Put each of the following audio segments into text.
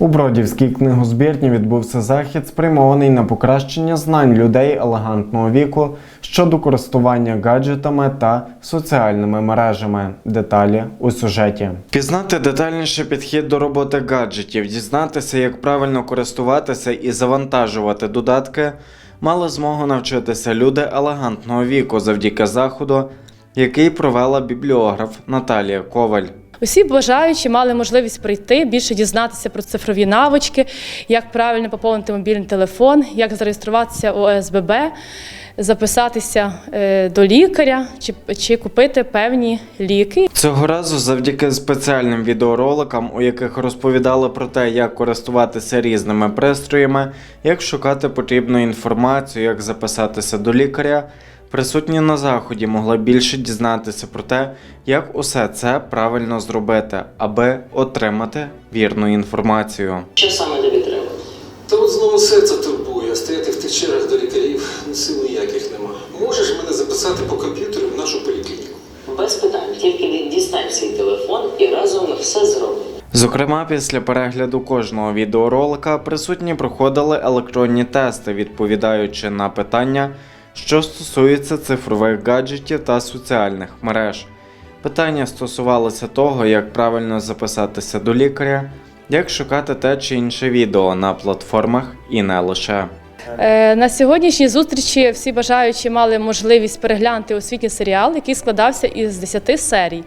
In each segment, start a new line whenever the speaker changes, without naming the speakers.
У Бродівській книгозбірні відбувся захід, спрямований на покращення знань людей елегантного віку щодо користування гаджетами та соціальними мережами. Деталі у сюжеті. Пізнати детальніше підхід до роботи гаджетів, дізнатися, як правильно користуватися і завантажувати додатки, мали змогу навчитися люди елегантного віку завдяки заходу, який провела бібліограф Наталія Коваль.
Усі бажаючі мали можливість прийти, більше дізнатися про цифрові навички, як правильно поповнити мобільний телефон, як зареєструватися у ОСББ, записатися е, до лікаря чи, чи купити певні ліки.
Цього разу завдяки спеціальним відеороликам, у яких розповідали про те, як користуватися різними пристроями, як шукати потрібну інформацію, як записатися до лікаря. Присутні на заході могли більше дізнатися про те, як усе це правильно зробити, аби отримати вірну інформацію.
Що саме тобі треба?
Та от знову серце турбує, стояти в тих чергах до лікарів сил ніяких нема. Можеш мене записати по комп'ютеру в нашу поліклініку?
Без питань, тільки дістань свій телефон і разом ми все зробимо.
Зокрема, після перегляду кожного відеоролика присутні проходили електронні тести, відповідаючи на питання, що стосується цифрових гаджетів та соціальних мереж. Питання стосувалося того, як правильно записатися до лікаря, як шукати те чи інше відео на платформах і не лише.
Е, На сьогоднішній зустрічі всі бажаючі мали можливість переглянути освітній серіал, який складався із 10 серій.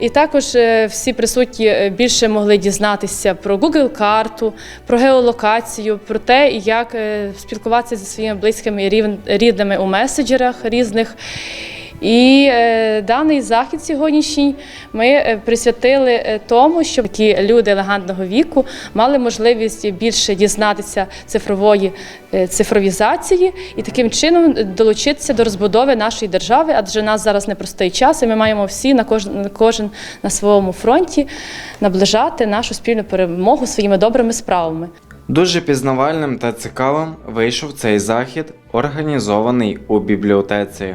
І також е, всі присутні е, більше могли дізнатися про Google карту, про геолокацію, про те, як е, спілкуватися зі своїми близькими і рідними у меседжерах різних. І е, даний захід сьогоднішній ми е, присвятили е, тому, щоб такі люди елегантного віку мали можливість більше дізнатися цифрової е, цифровізації і таким чином долучитися до розбудови нашої держави, адже нас зараз непростий час, і ми маємо всі на кожен, кожен на своєму фронті наближати нашу спільну перемогу своїми добрими справами.
Дуже пізнавальним та цікавим вийшов цей захід, організований у бібліотеці.